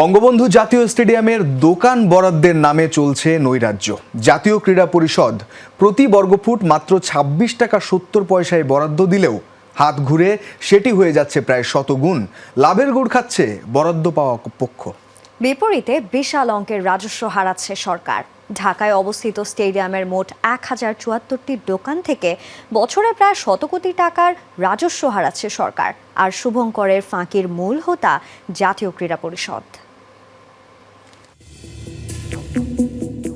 বঙ্গবন্ধু জাতীয় স্টেডিয়ামের দোকান বরাদ্দের নামে চলছে নৈরাজ্য। জাতীয় ক্রীড়া পরিষদ প্রতি বর্গফুট মাত্র ২৬ টাকা সত্তর পয়সায় বরাদ্দ দিলেও হাত ঘুরে সেটি হয়ে যাচ্ছে প্রায় শতগুণ। লাভের গুড় খাচ্ছে বরাদ্দ পাওয়া পক্ষ। বিপরীতে বিশাল অঙ্কের রাজস্ব হারাচ্ছে সরকার। ঢাকায় অবস্থিত স্টেডিয়ামের মোট এক হাজার চুয়াত্তরটি দোকান থেকে বছরে প্রায় শত কোটি টাকার রাজস্ব হারাচ্ছে সরকার। আর শুভঙ্করের ফাঁকির মূল হোতা জাতীয় ক্রীড়া পরিষদ।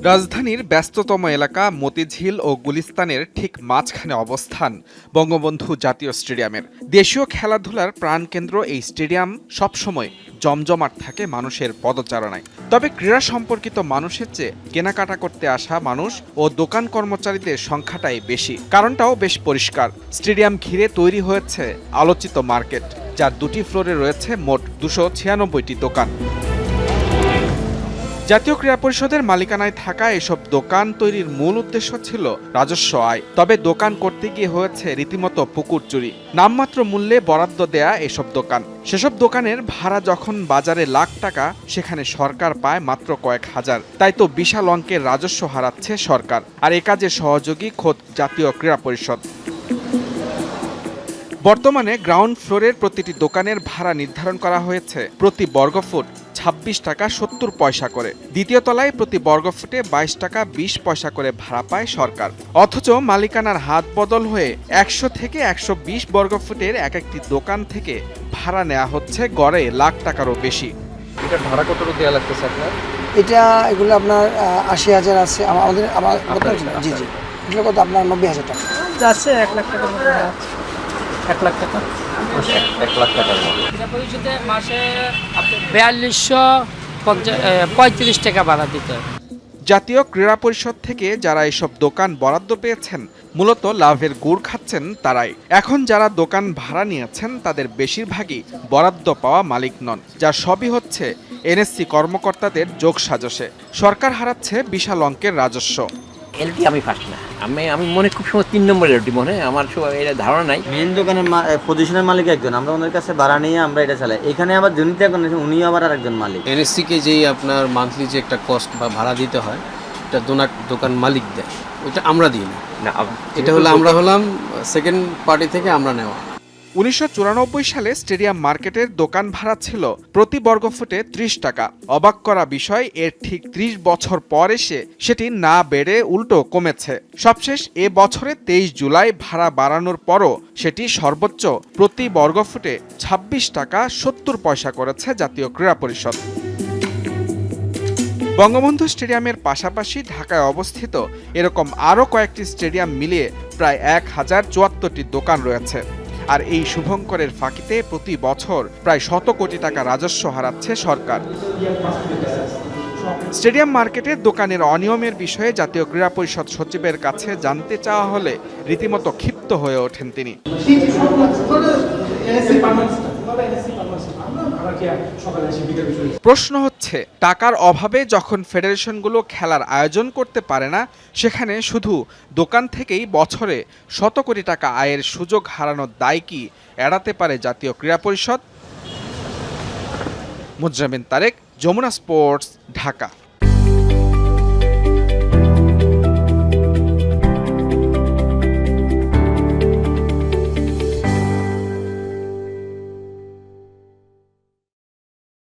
রাজধানীর ব্যস্ততম এলাকা মতিঝিল ও গুলিস্তানের ঠিক মাঝখানে অবস্থান বঙ্গবন্ধু জাতীয় স্টেডিয়ামের। দেশীয় খেলাধুলার প্রাণকেন্দ্র এই স্টেডিয়াম সবসময় জমজমাট থাকে মানুষের পদচারণায়। তবে ক্রীড়া সম্পর্কিত মানুষের চেয়ে কেনাকাটা করতে আসা মানুষ ও দোকান কর্মচারীদের সংখ্যাটাই বেশি। কারণটাও বেশ পরিষ্কার। স্টেডিয়াম ঘিরে তৈরি হয়েছে আলোচিত মার্কেট, যার দুটি ফ্লোরে রয়েছে মোট দুশো ছিয়ানব্বইটি দোকান। জাতীয় ক্রীড়া পরিষদের মালিকানায় থাকা এসব দোকান তৈরির মূল উদ্দেশ্য ছিল রাজস্ব আয়। তবে দোকান করতে গিয়ে হয়েছে রীতিমতো পুকুর চুরি। নামমাত্র মূল্যে বরাদ্দ দেয়া এসব দোকান। সেসব দোকানের ভাড়া যখন বাজারে লাখ টাকা, সেখানে সরকার পায় মাত্র কয়েক হাজার। তাই তো বিশাল অঙ্কের রাজস্ব হারাচ্ছে সরকার। আর এ কাজে সহযোগী খোদ জাতীয় ক্রীড়া পরিষদ। বর্তমানে গ্রাউন্ড ফ্লোরের প্রতিটি দোকানের ভাড়া নির্ধারণ করা হয়েছে প্রতি বর্গফুট। ছাব্বিশ টাকা সত্তর পয়সা করে। দ্বিতীয় তলায় প্রতি বর্গফুটে বাইশ টাকা বিশ পয়সা করে ভাড়া পায় সরকার। অথচ মালিকানার হাত বদল হয়ে একশো থেকে একশো বিশ বর্গফুটের এক একটি দোকান থেকে ভাড়া নেওয়া হচ্ছে গড়ে লাখ টাকারও বেশি। এটার ভাড়া কত দেওয়া লাগতেছে আপনার? এটা এগুলো আপনার আশি হাজার আছে। আমাদের আমার জি। জি। এগুলো কত? আপনার নব্বই হাজার টাকা। যাচ্ছে এক লাখ যাচ্ছে এক লাখ টাকা? এক লাখ টাকার মতো। মাসে বিয়াল্লিশশো পঁয়ত্রিশ টাকা ভাড়া দিতে জাতীয় ক্রীড়া পরিষদ থেকে যারা এসব দোকান বরাদ্দ পেয়েছেন মূলত লাভের গুড় খাচ্ছেন তারাই। এখন যারা দোকান ভাড়া নিয়েছেন তাদের বেশিরভাগই বরাদ্দ পাওয়া মালিক নন যা সবই হচ্ছে এনএসসি কর্মকর্তাদের যোগ সাজসে সরকার হারাচ্ছে বিশাল অঙ্কের রাজস্ব। এলটি আমি ফার্স্ট না। আমি আমি মনে খুব সময় তিন নম্বর এলটি মনে হয়। আমার সব এটা ধারণা নাই। মেন দোকানের পজিশনের মালিক একজন। আমরা ওনার কাছে ভাড়া নিয়ে আমরা এটা চালাই। এখানে আবার জনিতে একজন আছে, উনিও আবার আরেকজন মালিক। এনএসসিকে যেই আপনার মান্থলি যে একটা কস্ট বা ভাড়া দিতে হয় এটা দোনা দোকান মালিক দেয়। ওটা আমরা দিই না। না এটা হলো আমরা হলাম সেকেন্ড পার্টি থেকে আমরা নেওয়া। উনিশশো চুরানব্বই সালে স্টেডিয়াম মার্কেটের দোকান ভাড়া ছিল প্রতি বর্গফুটে ত্রিশ টাকা। অবাক করা বিষয়, এর ঠিক ত্রিশ বছর পর এসে সেটি না বেড়ে উল্টো কমেছে। সবশেষ, এ বছরে তেইশ জুলাই ভাড়া বাড়ানোর পরও সেটি সর্বোচ্চ প্রতি বর্গফুটে ২৬ টাকা সত্তর পয়সা করেছে জাতীয় ক্রীড়া পরিষদ। বঙ্গবন্ধু স্টেডিয়ামের পাশাপাশি ঢাকায় অবস্থিত এরকম আরও কয়েকটি স্টেডিয়াম মিলিয়ে প্রায় এক হাজার চুয়াত্তরটি দোকান রয়েছে। আর এই শুভঙ্করের ফাঁকিতে প্রতি বছর প্রায় শত কোটি টাকা রাজস্ব হারাচ্ছে সরকার। স্টেডিয়াম মার্কেটে দোকানের অনিয়মের বিষয়ে জাতীয় ক্রীড়া পরিষদ সচিবের কাছে জানতে চাওয়া হলে রীতিমতো ক্ষিপ্ত হয়ে ওঠেন তিনি। প্রশ্ন হচ্ছে, টাকার অভাবে যখন ফেডারেশনগুলো খেলার আয়োজন করতে পারে না, সেখানে শুধু দোকান থেকেই বছরে শত কোটি টাকা আয়ের সুযোগ হারানোর দায় কি এড়াতে পারে জাতীয় ক্রীড়া পরিষদ? মুজামিন তারেক, যমুনা স্পোর্টস, ঢাকা।